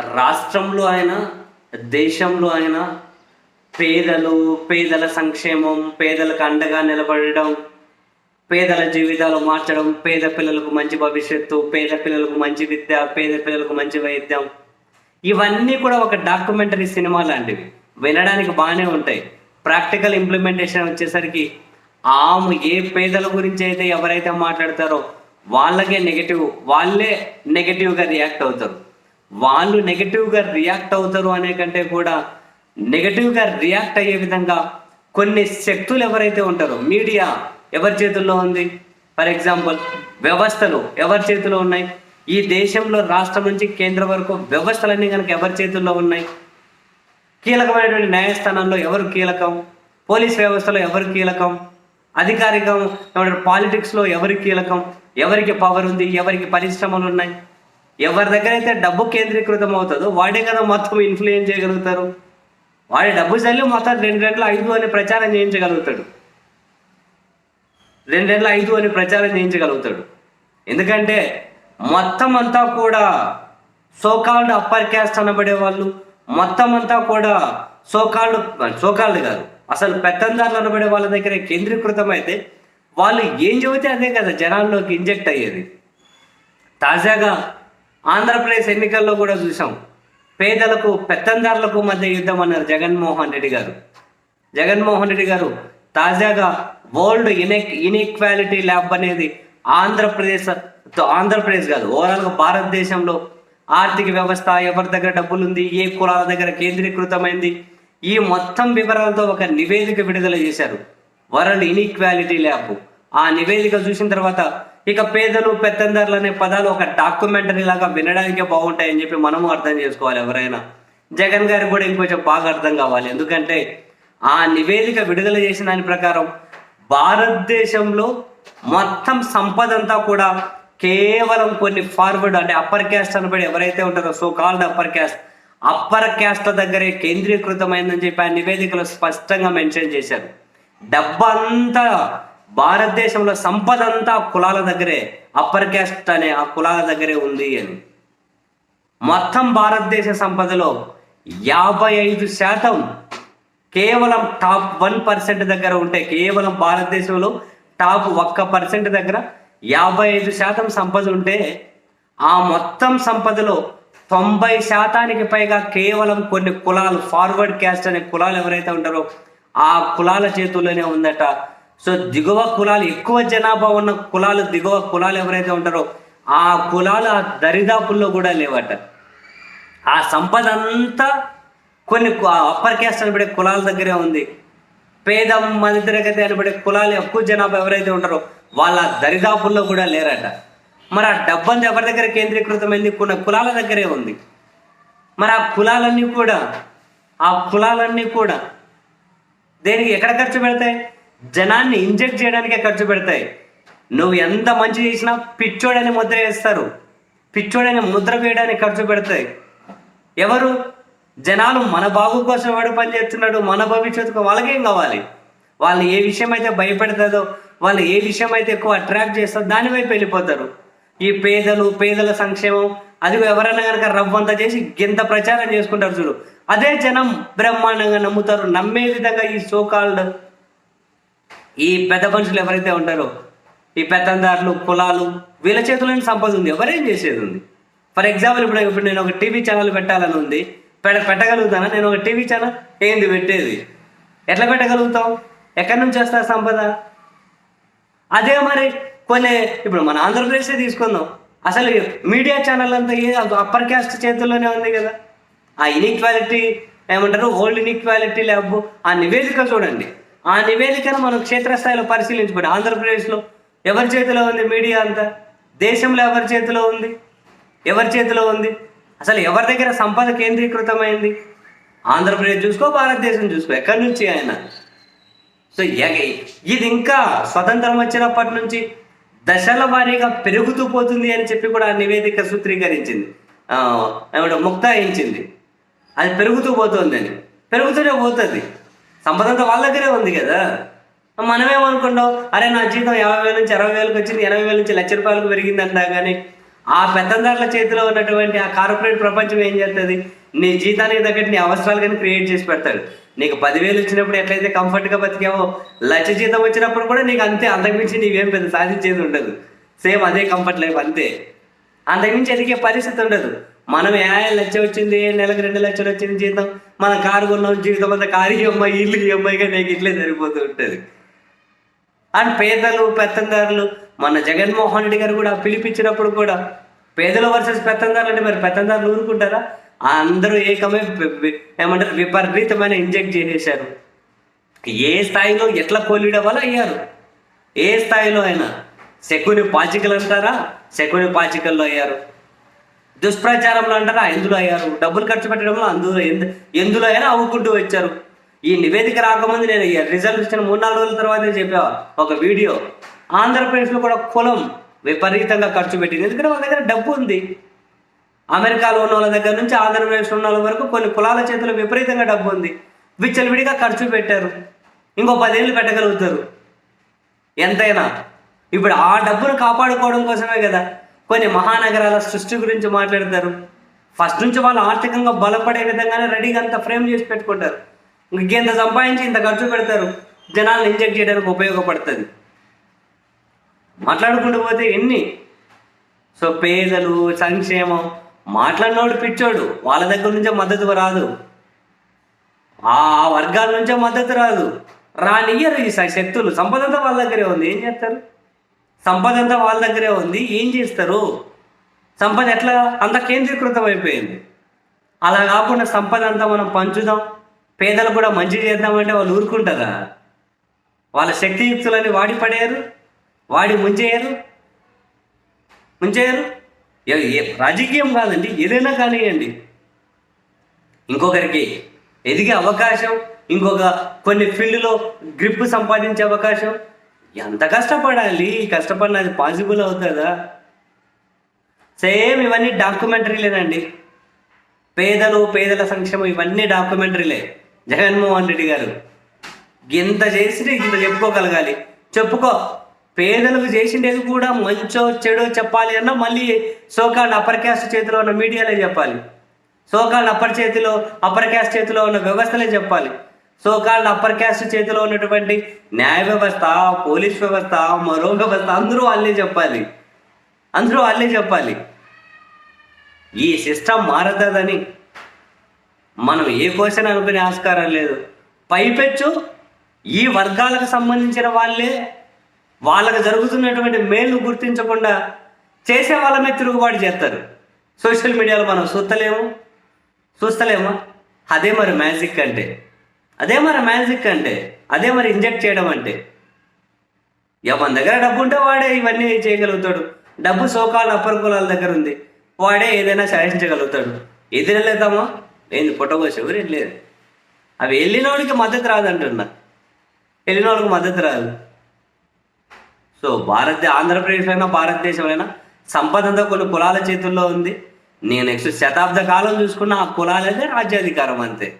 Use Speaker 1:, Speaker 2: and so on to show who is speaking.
Speaker 1: రాష్ట్రంలో అయినా దేశంలో అయినా పేదలు పేదల సంక్షేమం పేదలకు అండగా నిలబడడం పేదల జీవితాలు మార్చడం పేద పిల్లలకు మంచి భవిష్యత్తు పేద పిల్లలకు మంచి విద్య పేద పిల్లలకు మంచి వైద్యం. ఇవన్నీ కూడా ఒక డాక్యుమెంటరీ సినిమా లాంటివి. వినడానికి బాగానే ఉంటాయి. ప్రాక్టికల్ ఇంప్లిమెంటేషన్ వచ్చేసరికి ఆ ఏ పేదల గురించి అయితే ఎవరైతే మాట్లాడతారో వాళ్ళకే నెగటివ్ వాళ్ళే నెగిటివ్గా రియాక్ట్ అవుతారు. వాళ్ళు నెగటివ్గా రియాక్ట్ అవుతారు అనే కంటే కూడా నెగటివ్గా రియాక్ట్ అయ్యే విధంగా కొన్ని శక్తులు ఎవరైతే ఉంటారో మీడియా ఎవరి చేతుల్లో ఉంది? ఫర్ ఎగ్జాంపుల్ వ్యవస్థలు ఎవరి చేతిలో ఉన్నాయి? ఈ దేశంలో రాష్ట్రం నుంచి కేంద్రం వరకు వ్యవస్థలన్నీ కనుక ఎవరి చేతుల్లో ఉన్నాయి? కీలకమైనటువంటి న్యాయస్థానంలో ఎవరు కీలకం? పోలీస్ వ్యవస్థలో ఎవరు కీలకం? అధికారికం పాలిటిక్స్లో ఎవరు కీలకం? ఎవరికి పవర్ ఉంది? ఎవరికి పరిశ్రమలు ఉన్నాయి? ఎవరి దగ్గర అయితే డబ్బు కేంద్రీకృతం అవుతుందో వాడే కదా మొత్తం ఇన్ఫ్లుయెన్స్ చేయగలుగుతారు. వాడి డబ్బు చల్లి మొత్తం రెండు గంటల ఐదు అని ప్రచారం చేయించగలుగుతాడు. రెండు గంటల ఐదు అని ప్రచారం చేయించగలుగుతాడు. ఎందుకంటే మొత్తం అంతా కూడా సోకాల్డ్ అప్పర్ క్యాస్ట్ అనబడే వాళ్ళు మొత్తం అంతా కూడా సోకాల్డ్ సోకాల్డ్ కాదు అసలు పెత్తందారులు అనబడే వాళ్ళ దగ్గర కేంద్రీకృతం అయితే వాళ్ళు ఏం చెబితే అదే కదా జనాల్లోకి ఇంజెక్ట్ అయ్యేది. తాజాగా ఆంధ్రప్రదేశ్ ఎన్నికల్లో కూడా చూసాం. పేదలకు పెత్తందారులకు మధ్య యుద్ధం అన్నారు జగన్మోహన్ రెడ్డి గారు. జగన్మోహన్ రెడ్డి గారు తాజాగా వరల్డ్ ఇనెక్ ఇన్ఈక్వాలిటీ ల్యాబ్ అనేది ఆంధ్రప్రదేశ్ ఆంధ్రప్రదేశ్ కాదు ఓవరాల్గా భారతదేశంలో ఆర్థిక వ్యవస్థ ఎవరి దగ్గర డబ్బులు ఉంది ఏ కులాల దగ్గర కేంద్రీకృతమైంది ఈ మొత్తం వివరాలతో ఒక నివేదిక విడుదల చేశారు. World inequality lab. ఆ నివేదిక చూసిన తర్వాత ఇక పేదలు పెత్తందారులు అనే పదాలు ఒక డాక్యుమెంటరీ లాగా వినడానికే బాగుంటాయని చెప్పి మనము అర్థం చేసుకోవాలి ఎవరైనా. జగన్ గారు కూడా ఇంకొంచెం బాగా అర్థం కావాలి. ఎందుకంటే ఆ నివేదిక విడుదల చేసిన దాని ప్రకారం భారతదేశంలో మొత్తం సంపద అంతా కూడా కేవలం కొన్ని ఫార్వర్డ్ అంటే అప్పర్ క్యాస్ట్ అనబడి ఎవరైతే ఉంటారో so called upper caste upper క్యాస్ట్ల దగ్గరే కేంద్రీకృతమైందని చెప్పి ఆ నివేదికలో స్పష్టంగా మెన్షన్ చేశారు. డబ్బంతా భారతదేశంలో సంపద అంతా కులాల దగ్గరే అప్పర్ క్యాస్ట్ అనే ఆ కులాల దగ్గరే ఉంది అని. మొత్తం భారతదేశ సంపదలో యాభై ఐదు శాతం కేవలం టాప్ వన్ పర్సెంట్ దగ్గర ఉంటే కేవలం భారతదేశంలో టాప్ ఒక్క పర్సెంట్ దగ్గర యాభై ఐదు శాతం సంపద ఉంటే ఆ మొత్తం సంపదలో తొంభై శాతానికి పైగా కేవలం కొన్ని కులాలు ఫార్వర్డ్ క్యాస్ట్ అనే కులాలు ఎవరైతే ఉంటారో ఆ కులాల చేతుల్లోనే ఉందట సో దిగువ కులాలు ఎక్కువ జనాభా ఉన్న కులాలు దిగువ కులాలు ఎవరైతే ఉంటారో ఆ కులాలు ఆ దరిదాపుల్లో కూడా లేవట. ఆ సంపద అంతా కొన్ని అప్పర్ క్యాస్ట్ అనబడే కులాల దగ్గరే ఉంది. పేద మధ్యతరగతి అనబడే కులాలు ఎక్కువ జనాభా ఎవరైతే ఉంటారో వాళ్ళ దరిదాపుల్లో కూడా లేరట. మరి ఆ డబ్బంతా ఎవరి దగ్గర కేంద్రీకృతమైంది? కొన్ని కులాల దగ్గరే ఉంది. మరి ఆ కులాలన్నీ కూడా ఆ కులాలన్నీ కూడా దేనికి ఎక్కడ ఖర్చు పెడతాయి? జనాన్ని ఇంజెక్ట్ చేయడానికే ఖర్చు పెడతాయి. నువ్వు ఎంత మంచి చేసినా పిచ్చోడని ముద్ర వేస్తారు. పిచ్చోడని ముద్ర వేయడానికి ఖర్చు పెడతాయి. ఎవరు? జనాలు మన బాగు కోసం వాడు పని చేస్తున్నాడు? మన భవిష్యత్తుకు వాళ్ళకేం కావాలి? వాళ్ళు ఏ విషయం అయితే భయపెడతాదో వాళ్ళు ఏ విషయం అయితే ఎక్కువ అట్రాక్ట్ చేస్తారో దాని వైపు వెళ్ళిపోతారు. ఈ పేదలు పేదల సంక్షేమం అది ఎవరైనా కనుక రవ్వంత చేసి గింత ప్రచారం చేసుకుంటారు చూడు. అదే జనం బ్రహ్మాండంగా నమ్ముతారు. నమ్మే విధంగా ఈ సోకాల్డ్ ఈ పెద్ద మనుషులు ఎవరైతే ఉంటారో ఈ పెత్తందారులు కులాలు వీళ్ళ చేతుల్లోనే సంపద ఉంది. ఎవరేం చేసేది ఉంది? ఫర్ ఎగ్జాంపుల్ ఇప్పుడు ఇప్పుడు నేను ఒక టీవీ ఛానల్ పెట్టాలని ఉంది. పెడ పెట్టగలుగుతానా? నేను ఒక టీవీ ఛానల్ ఏంది పెట్టేది? ఎట్లా పెట్టగలుగుతాం? ఎక్కడి నుంచి వస్తా సంపద? అదే మరి కొన్ని ఇప్పుడు మన ఆంధ్రప్రదేశ్ తీసుకుందాం. అసలు మీడియా ఛానల్ అంతా ఏ అప్పర్ క్యాస్ట్ చేతుల్లోనే ఉంది కదా. ఆ ఇన్ఈక్వాలిటీ ఏమంటారు? ఓల్డ్ ఇన్ఈక్వాలిటీ ల్యాబ్ ఆ నివేదిక చూడండి. ఆ నివేదికను మనం క్షేత్రస్థాయిలో పరిశీలించబడి ఆంధ్రప్రదేశ్లో ఎవరి చేతిలో ఉంది మీడియా అంతా? దేశంలో ఎవరి చేతిలో ఉంది? ఎవరి చేతిలో ఉంది? అసలు ఎవరి దగ్గర సంపద కేంద్రీకృతమైంది? ఆంధ్రప్రదేశ్ చూసుకో భారతదేశం చూసుకో ఎక్కడి నుంచి ఆయన సో ఇది ఇంకా స్వతంత్రం వచ్చినప్పటి నుంచి దశల వారీగా పెరుగుతూ పోతుంది అని చెప్పి కూడా ఆ నివేదిక సూత్రీకరించింది. ముక్తాయించింది. అది పెరుగుతూ పోతుందని. పెరుగుతూనే పోతుంది. సంపద అంతా వాళ్ళ దగ్గరే ఉంది కదా. మనమేమనుకుంటాం అరే నా జీతం యాభై వేల నుంచి అరవై వేలకు వచ్చింది ఎనభై వేల నుంచి లక్ష రూపాయలకు పెరిగింది అంటా కానీ ఆ పెత్తందారుల చేతిలో ఉన్నటువంటి ఆ కార్పొరేట్ ప్రపంచం ఏం చేస్తుంది నీ జీతానికి తగ్గట్టు నీ అవసరాలు కానీ క్రియేట్ చేసి పెడతాడు. నీకు పదివేలు వచ్చినప్పుడు ఎట్లయితే కంఫర్ట్గా బతికావో లక్ష జీతం వచ్చినప్పుడు కూడా నీకు అంతే అంతకుమించి నీవేం పెద్ద సాధించేది ఉండదు. సేమ్ అదే కంఫర్ట్ లైఫ్ అంతే. అంతకుమించి ఎదిగే పరిస్థితి ఉండదు. మనం ఏ లక్ష వచ్చింది? నెలకు రెండు లక్షలు వచ్చింది జీతం. మన కారు కొన్నాం జీవితం అంతా కారు ఈఎంఐ ఇల్లు ఈఎంఐగా నీకు ఇట్లే సరిపోతూ ఉంటుంది. అండ్ పేదలు పెత్తందారులు మన జగన్మోహన్ రెడ్డి గారు కూడా పిలిపించినప్పుడు కూడా పేదలు వర్సెస్ పెత్తందారులు అంటే మరి పెత్తందారులు ఊరుకుంటారా? అందరూ ఏకమే ఏమంటారు విపరీతమైన ఇంజెక్ట్ చేసేసారు ఏ స్థాయిలో ఎట్లా కోలిడ వల్ల అయ్యారు. ఏ స్థాయిలో అయినా. శకుని పాచికలు అంటారా? శకుని పాచికల్లో అయ్యారు. దుష్ప్రచారంలో అంటారా? ఎందులో అయ్యారు? డబ్బులు ఖర్చు పెట్టడంలో అందులో ఎందు ఎందులో అయినా అవ్వుకుంటూ వచ్చారు. ఈ నివేదిక రాకముందు నేను రిజర్వేషన్ రిజల్ట్ ఇచ్చిన మూడు నాలుగు రోజుల తర్వాతే చెప్పా. ఒక వీడియో. ఆంధ్రప్రదేశ్లో కూడా కులం విపరీతంగా ఖర్చు పెట్టింది. ఎందుకంటే వాళ్ళ దగ్గర డబ్బు ఉంది. అమెరికాలో ఉన్న వాళ్ళ దగ్గర నుంచి ఆంధ్రప్రదేశ్లో ఉన్న వాళ్ళ వరకు కొన్ని కులాల చేతిలో విపరీతంగా డబ్బు ఉంది. విచ్చలవిడిగా ఖర్చు పెట్టారు. ఇంకో పదేళ్ళు పెట్టగలుగుతారు. ఎంతైనా. ఇప్పుడు ఆ డబ్బును కాపాడుకోవడం కోసమే కదా. కొన్ని మహానగరాల సృష్టి గురించి మాట్లాడతారు. ఫస్ట్ నుంచి వాళ్ళు ఆర్థికంగా బలపడే విధంగానే రెడీగా అంత ఫ్రేమ్ చేసి పెట్టుకుంటారు. ఇంకెంత సంపాదించి ఇంత ఖర్చు పెడతారు. జనాలను ఇంజెక్ట్ చేయడానికి ఉపయోగపడుతుంది. మాట్లాడుకుంటూ పోతే ఎన్ని? సో పేదలు సంక్షేమం మాట్లాడినోడు పిచ్చోడు వాళ్ళ దగ్గర నుంచే మద్దతు రాదు. ఆ వర్గాల నుంచే మద్దతు రాదు. రానియ్యరు ఈ శక్తులు సంపదంతా వాళ్ళ దగ్గరే ఉంది. ఏం చేస్తారు? సంపద అంతా వాళ్ళ దగ్గరే ఉంది ఏం చేస్తారు? సంపద ఎట్లా? అంత కేంద్రీకృతం అయిపోయింది అలా కాకుండా సంపద అంతా మనం పంచుదాం పేదలు కూడా మంచి చేద్దామంటే వాళ్ళు ఊరుకుంటారా? వాళ్ళ శక్తియుక్తులని వాడి పడేయరు వాడి ముంచేయరు ముంచేయరు. ఏ- రాజకీయం కాదండి ఏదైనా కానివ్వండి ఇంకొకరికి ఎదిగే అవకాశం ఇంకొక కొన్ని ఫీల్డ్లో గ్రిప్ సంపాదించే అవకాశం. ఎంత కష్టపడాలి? కష్టపడినది పాసిబుల్ అవుతుందా? సేమ్ ఇవన్నీ డాక్యుమెంటరీలేనండి. పేదలు పేదల సంక్షేమం ఇవన్నీ డాక్యుమెంటరీలే. జగన్మోహన్ రెడ్డి గారు. ఇంత చేసి ఇంత చెప్పుకోగలగాలి. చెప్పుకో పేదలకు చేసిండేది కూడా మంచో చెడో చెప్పాలి అన్నా మళ్ళీ సోకాల్డ్ అప్పర్ క్యాస్ట్ చేతిలో ఉన్న మీడియాలే చెప్పాలి. సోకాల్డ్ అప్పర్ చేతిలో అప్పర్ క్యాస్ట్ చేతిలో ఉన్న వ్యవస్థలే చెప్పాలి. సో కాళ్ళు అప్పర్ క్యాస్ట్ చేతిలో ఉన్నటువంటి న్యాయ వ్యవస్థ పోలీస్ వ్యవస్థ మరో వ్యవస్థ అందరూ వాళ్ళే చెప్పాలి. అందరూ వాళ్ళే చెప్పాలి. ఈ సిస్టమ్ మారదని మనం ఏ క్వశ్చన్ అనుకునే ఆస్కారం లేదు. పైపెచ్చు ఈ వర్గాలకు సంబంధించిన వాళ్ళే వాళ్ళకు జరుగుతున్నటువంటి మేలు గుర్తించకుండా చేసే వాళ్ళ మీద తిరుగుబాటు చేస్తారు. సోషల్ మీడియాలో మనం చూస్తలేము. చూస్తలేమా? అదే మరి మ్యాజిక్ అంటే. అదే మరి మ్యాజిక్ అంటే అదే మరి ఇంజెక్ట్ చేయడం అంటే. ఎవరి దగ్గర డబ్బు ఉంటే వాడే ఇవన్నీ చేయగలుగుతాడు. డబ్బు సోకాలు అప్పర్ కులాల దగ్గర ఉంది. వాడే ఏదైనా శాసించగలుగుతాడు. ఎదురెళ్ళేద్దామా ఏంది పుట్టకోసి ఎవరు వెళ్ళలేదు అవి వెళ్ళినోడికి మద్దతు రాదంటున్నా. వెళ్ళినోడికి మద్దతు రాదు. సో భారత ఆంధ్రప్రదేశ్ అయినా భారతదేశమైనా సంపద అంతా కొన్ని కులాల చేతుల్లో ఉంది. నేను నెక్స్ట్ శతాబ్ద కాలం చూసుకున్న ఆ కులాలదే రాజ్యాధికారం అంతే.